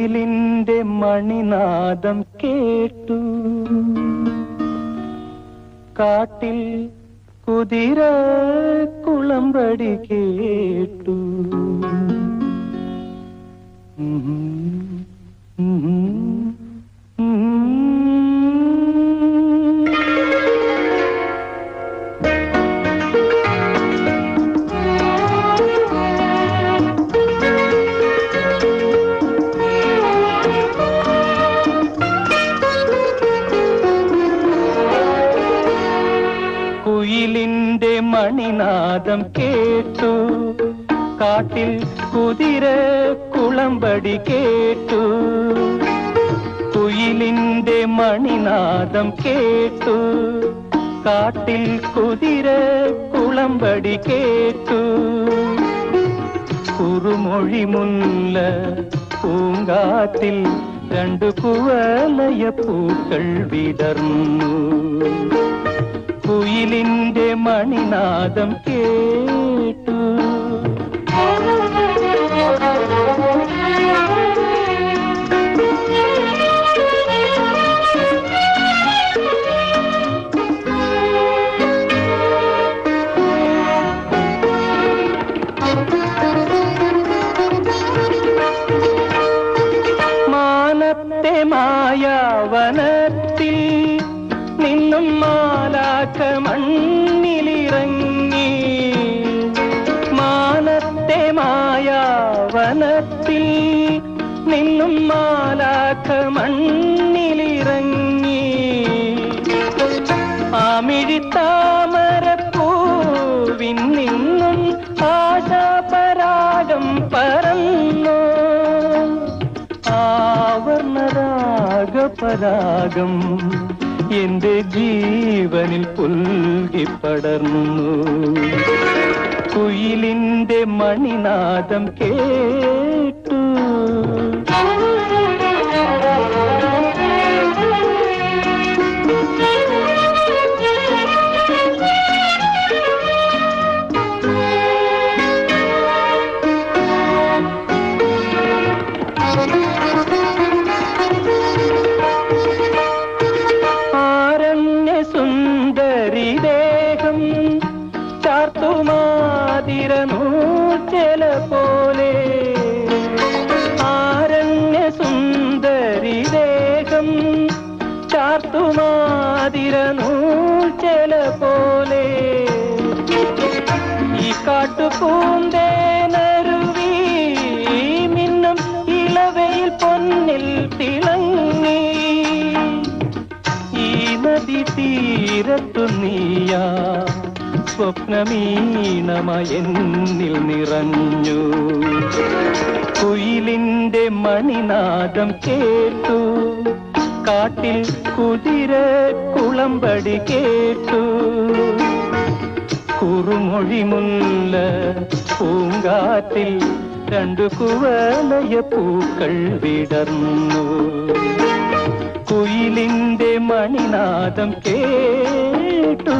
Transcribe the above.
കുയിലിന്റെ മണിനാദം കേട്ടു. കാട്ടിൽ കുതിര കുളമ്പടി കേട്ടു. മണിനാദം കേട്ടു. കാട്ടിൽ കുതിര കുളമ്പടി കേട്ടു. കുയിലിന്റെ മണിനാദം കേട്ടു. കാട്ടിൽ കുതിര കുളമ്പടി കേട്ടു. കുറുമൊഴി മുല്ല പൂങ്കാത്തിൽ രണ്ടു കുവലയ പൂക്കൾ വിടർന്നു കുയിലിന്റെ മണിനാദം കേട്ടു. മായാവനത്തിൽ നിന്നും മാലാക്ക മണ്ണിലിറങ്ങി മാനത്തെ മായാവനത്തിൽ നിന്നും മാലാക്ക മണ്ണിലിറങ്ങി. ആമിഴിത്താമരപ്പൂവിൻ നിന്നും ആശാപരാഗം പറന്നു ആവർണരാഗപരാഗം എന്റെ ജീവനിൽ പുൽകി പടർന്നു കുയിലിന്റെ മണിനാദം കേട്ടു സുന്ദരി ദേഹം ചാർത്തുമാതിര നൂച്ചല പോലെ. ആരണ്യ സുന്ദരി ദേഹം ചാർത്തുമാതിര നൂച്ചല പോലെ. ഈ കാട്ടുപൂന്തേനരുവി നദി തീരത്തു നീയാ. സ്വപ്നമീണമയെന്നിൽ നിറഞ്ഞു. കുയിലിന്റെ മണിനാദം കേട്ടു. കാട്ടിൽ കുതിര കുളമ്പടി കേട്ടു. കുറുമൊഴി മുല്ല പൂങ്കാറ്റിൽ രണ്ടു കുവലയ പൂക്കൾ വിടർന്നു. കുയിലിന്റെ മണിനാദം കേട്ടു